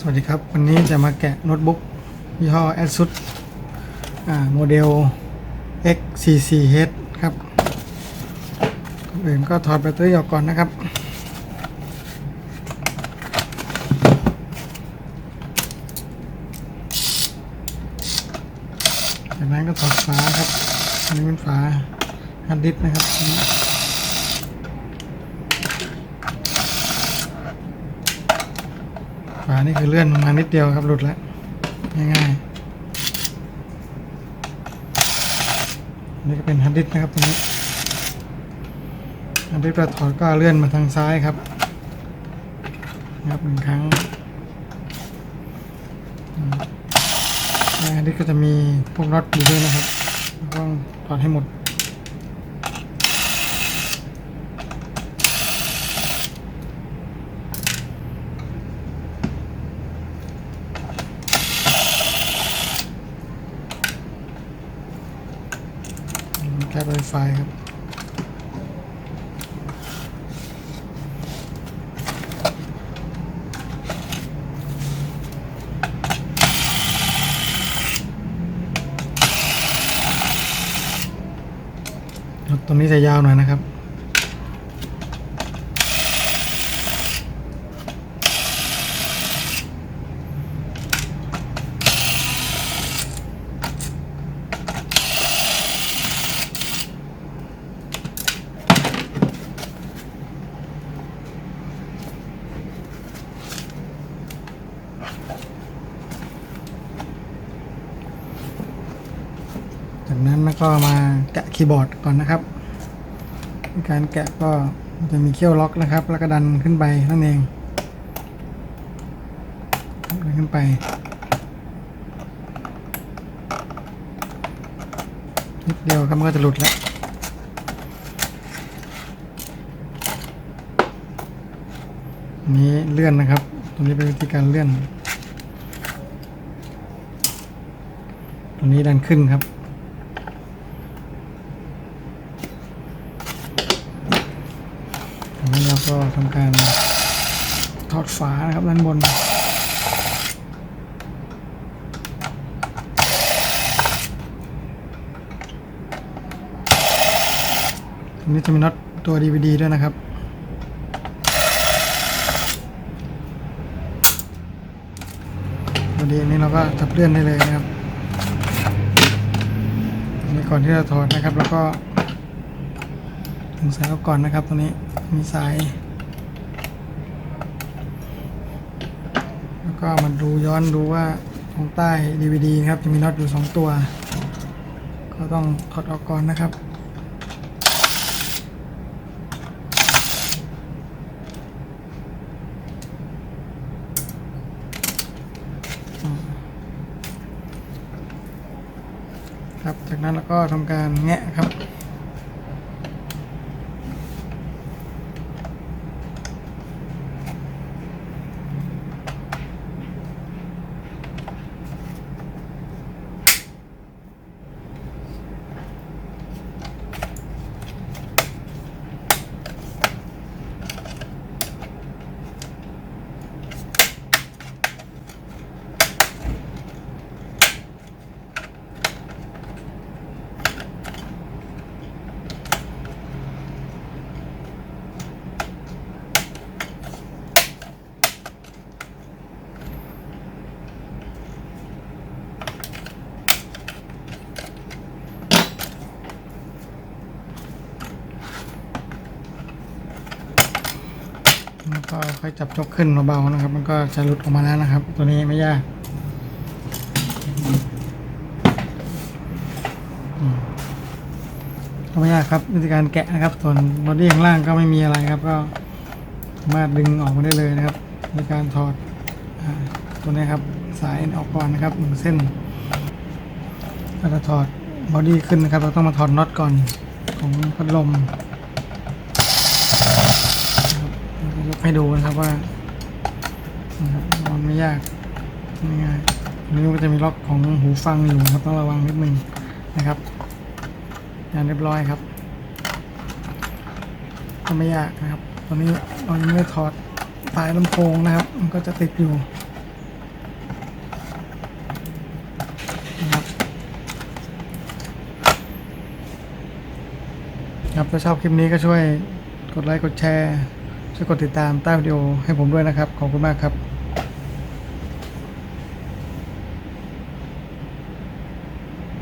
สวัสดีครับ วันนี้จะมาแกะโน้ตบุ๊กยี่ห้อ ASUS อ่าโมเดล X44H ครับก่อนอื่นก็ถอดแบตเตอรี่ออกก่อนนะครับ จากนั้นก็ถอดฝาครับอันนี้เป็นฝาฮาร์ดดิสก์นะครับานี่คือเลื่อนมานิดเดียวครับหลุดแล้วง่ายๆนี่ก็เป็นฮันดิสนะครับตรงนี้ฮันดิสเราถอดก็เลื่อนมาทางซ้ายครับนะครับหนึ่งครั้งอืมในฮันดิสก์ก็จะมีพวกน็อตอยู่ด้วยนะครับต้องถอดให้หมด ไฟครับตรงนี้จะยาวหน่อยนะครับ จากนั้นแล้วก็มาแกะคีย์บอร์ดก่อนนะครับการแกะก็จะมีเขี้ยวล็อกนะครับ แล้วก็ดันขึ้นไปนั่นเองดันขึ้นไปนิดเดียวครับมันก็จะหลุดแล้วนนี้เลื่อนนะครับ ตรงนี้เป็นวิธีการเลื่อนตัวนี้ดันขึ้นครับ จา ก็ทำการถอดฝานะครับด้านบนตรงนี้จะมีน็อตตัว DVD ด้วยนะครับวดีอันนี้เราก็จับเลื่อนได้เลยนะครับนนี้ก่อนที่จะถอดนะครับ แล้วก็ถึงสายออกก่อนนะครับตัวนี้ มีสายแล้วก็มาดูย้อนดูว่าตรงใต้ DVD นะครับจะมีน็อตอยู่ 2 ตัว ก็ต้องถอดออกก่อนนะครับครับ จากนั้นเราก็ทำการแงะครับ แล้วก็ค่อยจับยกขึ้นเบาๆนะครับ มันก็จะหลุดออกมาแล้วนะครับ ตัวนี้ไม่ยากก็ไม่ยากครับวิธีการแกะนะครับ ส่วนบอดี้ข้างล่างก็ไม่มีอะไรครับ ก็สามารถดึงออกมาได้เลยนะครับในการถอดอตัวนี้ครับสายออกก่อนนะครับหนึ่งเส้นก็จะถอดบอดี้ขึ้นนะครับ เราต้องมาถอดน็อตก่อนของพัดลม ให้ดูนะครับว่ามันไม่ยากง่ายนี่ก็จะมีล็อกของหูฟังอยู่ครับต้องระวังนิดนึงนะครับอย่างเรียบร้อยครับก็ไม่ยากนะครับ ตอนนี้เรายังไม่ถอดสายลำโพงนะครับ มันก็จะติดอยู่นะครับครับถ้าชอบคลิปนี้ก็ช่วยกดไลค์กดแชร์ ช่วยกดติดตามใต้วิดีโอให้ผมด้วยนะครับ ขอบคุณมากครับ